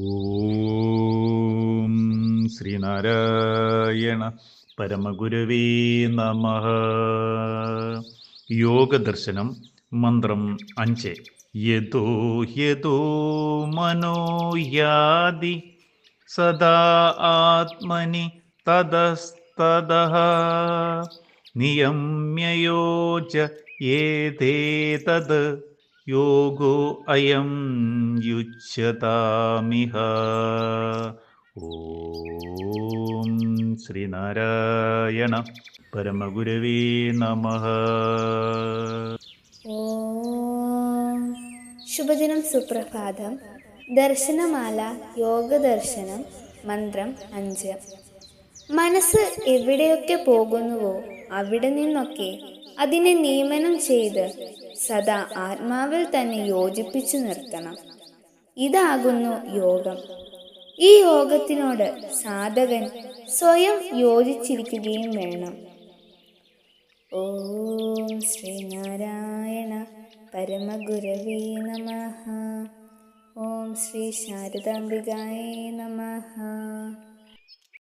ഓം ശ്രീനാരായണ പരമഗുരുവേ നമ. യോഗദർശനം മന്ത്രം അഞ്ച്. യതോ യതോ മനോയാദി സദാ ആത്മനി തതസ്തദ നിയമ്യയോ ചേതേ ഏതേതത് യോഗോ അയം യുച്യതാമിഹ ഓം ശ്രീനാരായണ പരമഗുരവേ നമ ശുഭദിനം സുപ്രഭാതം ദർശനമാല യോഗദർശനം മന്ത്രം അഞ്ച്. മനസ്സ് എവിടെയൊക്കെ പോകുന്നുവോ അവിടെ നിന്നൊക്കെ അതിനെ നിയമനം ചെയ്ത് സദാ ആത്മാവിൽ തന്നെ യോജിപ്പിച്ചു നിർത്തണം. ഇതാകുന്നു യോഗം. ഈ യോഗത്തിനോട് സാധകൻ സ്വയം യോജിച്ചിരിക്കുകയും വേണം. ഓം ശ്രീനാരായണ പരമഗുരവേ നമ. ഓം ശ്രീ ശാരദാംബികായേ നമ.